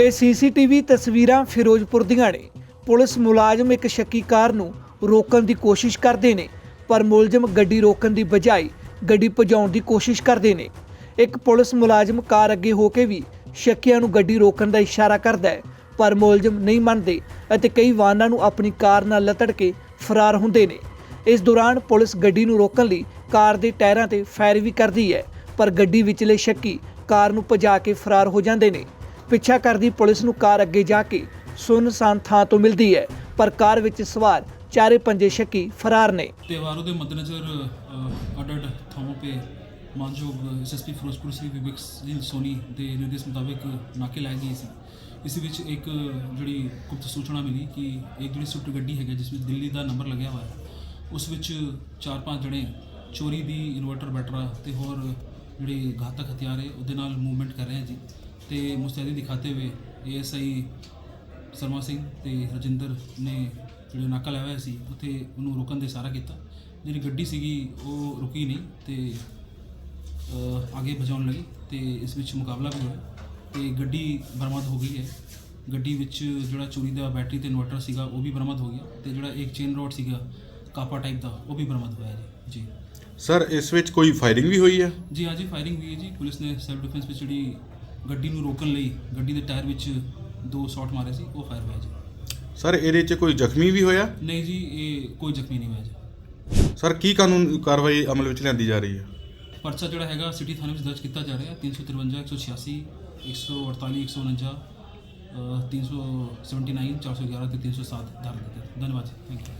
ਇਹ ਸੀਸੀਟੀਵੀ ਤਸਵੀਰਾਂ ਫਿਰੋਜ਼ਪੁਰ ਦੀਆਂ ਨੇ। ਪੁਲਿਸ ਮੁਲਾਜ਼ਮ ਇੱਕ ਸ਼ੱਕੀ ਕਾਰ ਨੂੰ ਰੋਕਣ ਦੀ ਕੋਸ਼ਿਸ਼ ਕਰਦੇ ਨੇ, ਪਰ ਮੁਲਜ਼ਮ ਗੱਡੀ ਰੋਕਣ ਦੀ ਬਜਾਏ ਗੱਡੀ ਭਜਾਉਣ ਦੀ ਕੋਸ਼ਿਸ਼ ਕਰਦੇ ਨੇ। ਇੱਕ ਪੁਲਿਸ ਮੁਲਾਜ਼ਮ ਕਾਰ ਅੱਗੇ ਹੋ ਕੇ ਵੀ ਸ਼ੱਕੀਆਂ ਨੂੰ ਗੱਡੀ ਰੋਕਣ ਦਾ ਇਸ਼ਾਰਾ ਕਰਦਾ ਹੈ, ਪਰ ਮੁਲਜ਼ਮ ਨਹੀਂ ਮੰਨਦੇ ਅਤੇ ਕਈ ਵਾਹਨਾਂ ਨੂੰ ਆਪਣੀ ਕਾਰ ਨਾਲ ਲਤੜ ਕੇ ਫਰਾਰ ਹੁੰਦੇ ਨੇ। ਇਸ ਦੌਰਾਨ ਪੁਲਿਸ ਗੱਡੀ ਨੂੰ ਰੋਕਣ ਲਈ ਕਾਰ ਦੇ ਟਾਇਰਾਂ ਤੇ ਫਾਇਰ ਵੀ ਕਰਦੀ ਹੈ, ਪਰ ਗੱਡੀ ਵਿਚਲੇ ਸ਼ੱਕੀ ਕਾਰ ਨੂੰ ਭਜਾ ਕੇ ਫਰਾਰ ਹੋ ਜਾਂਦੇ ਨੇ। ਪਿੱਛਾ ਕਰਦੀ ਪੁਲਿਸ ਨੂੰ ਕਾਰ ਅੱਗੇ ਜਾ ਕੇ ਸੁਨਸਾਨ ਥਾਂ ਤੋਂ ਮਿਲਦੀ ਹੈ, ਪਰ ਕਾਰ ਵਿੱਚ ਸਵਾਰ ਚਾਰੇ ਪੰਜੇ ਸ਼ੱਕੀ ਫਰਾਰ ਨੇ। ਤਿਉਹਾਰੋਂ ਦੇ ਮੱਦੇਨਜ਼ਰ ਅੱਡ ਅੱਡ ਥਾਵਾਂ 'ਤੇ ਮਾਨਯੋਗ ਐਸਐਸਪੀ ਫਿਰੋਜ਼ਪੁਰ ਸ੍ਰੀ ਵਿਵੇਕ ਸਿੰਘ ਸੋਨੀ ਦੇ ਨਿਰਦੇਸ਼ ਮੁਤਾਬਕ ਨਾਕੇ ਲਾਏ ਗਏ ਸੀ। ਇਸ ਵਿੱਚ ਇੱਕ ਜਿਹੜੀ ਗੁਪਤ ਸੂਚਨਾ ਮਿਲੀ ਕਿ ਇੱਕ ਜਿਹੜੀ ਸਵਿਫਟ ਗੱਡੀ ਹੈਗੀ ਜਿਸ ਵਿੱਚ ਦਿੱਲੀ ਦਾ ਨੰਬਰ ਲੱਗਿਆ ਹੋਇਆ ਹੈ, ਉਸ ਵਿੱਚ ਚਾਰ ਪੰਜ ਜਣੇ ਚੋਰੀ ਦੀ ਇਨਵਰਟਰ ਬੈਟਰਾ ਤੇ ਹੋਰ ਜਿਹੜੇ ਘਾਤਕ ਹਥਿਆਰ ਹੈ, ਉਹਦੇ ਨਾਲ ਮੂਵਮੈਂਟ ਕਰ ਰਹੇ ਹੈ ਜੀ। ਤੇ ਮੁਸਤੈਦੀ ਦਿਖਾਤੇ ਹੋਏ ਏਐਸਆਈ ਸਰਮਾ ਸਿੰਘ ਤੇ ਰਜਿੰਦਰ ਨੇ ਜਿਹੜੇ ਨਾਕਾ ਲਾਇਆ ਹੋਇਆ ਸੀ ਉੱਥੇ ਉਹਨੂੰ ਰੋਕਣ ਦੇ ਸਾਰਾ ਕੀਤਾ। ਜਿਹੜੀ ਗੱਡੀ ਸੀਗੀ ਉਹ ਰੁਕੀ ਨਹੀਂ ਤੇ ਅਹ, ਅੱਗੇ ਭਜਾਉਣ ਲੱਗੀ ਤੇ ਇਸ ਵਿੱਚ ਮੁਕਾਬਲਾ ਵੀ ਹੋਇਆ ਤੇ ਗੱਡੀ ਬਰਾਮਦ ਹੋ ਗਈ ਹੈ। ਗੱਡੀ ਵਿੱਚ ਜਿਹੜਾ ਚੋਰੀ ਦਾ ਬੈਟਰੀ ਤੇ ਇਨਵਰਟਰ ਸੀਗਾ ਉਹ ਵੀ ਬਰਾਮਦ ਹੋ ਗਿਆ ਤੇ ਜਿਹੜਾ ਇੱਕ ਚੇਨ ਰੋਡ ਸੀਗਾ ਕਾਪਾ ਟਾਈਪ ਦਾ ਉਹ ਵੀ ਬਰਾਮਦ ਹੋਇਆ ਜੀ। ਜੀ। ਸਰ ਇਸ ਵਿੱਚ ਕੋਈ ਫਾਇਰਿੰਗ ਵੀ ਹੋਈ ਹੈ? ਜੀ ਹਾਂਜੀ ਫਾਇਰਿੰਗ ਹੋਈ ਹੈ ਜੀ। ਪੁਲਿਸ ਨੇ ਸੈਲਫ ਡਿਫੈਂਸ ਵਿੱਚ ਜਿਹੜੀ ਗੱਡੀ ਨੂੰ ਰੋਕਣ ਲਈ ਗੱਡੀ ਦੇ ਟਾਇਰ ਵਿੱਚ ਦੋ ਸ਼ਾਟ ਮਾਰੇ ਸੀ ਉਹ ਫਾਇਰ ਹੋਇਆ ਜੀ। ਸਰ ਇਹਦੇ 'ਚ ਕੋਈ ਜ਼ਖਮੀ ਵੀ ਹੋਇਆ? ਨਹੀਂ ਜੀ ਇਹ ਕੋਈ ਜ਼ਖਮੀ ਨਹੀਂ ਹੋਇਆ ਜੀ। ਸਰ ਕੀ ਕਾਨੂੰਨ ਕਾਰਵਾਈ ਅਮਲ ਵਿੱਚ ਲਿਆਂਦੀ ਜਾ ਰਹੀ ਹੈ? ਪਰਚਾ ਜਿਹੜਾ ਹੈਗਾ ਸਿਟੀ ਥਾਣੇ ਵਿੱਚ ਦਰਜ ਕੀਤਾ ਜਾ ਰਿਹਾ ਹੈ। 353 186 148 149 379 411 ਤੇ 307 ਧਾਰਾ ਦੇ ਤਹਿਤ। ਧੰਨਵਾਦ ਜੀ। Thank you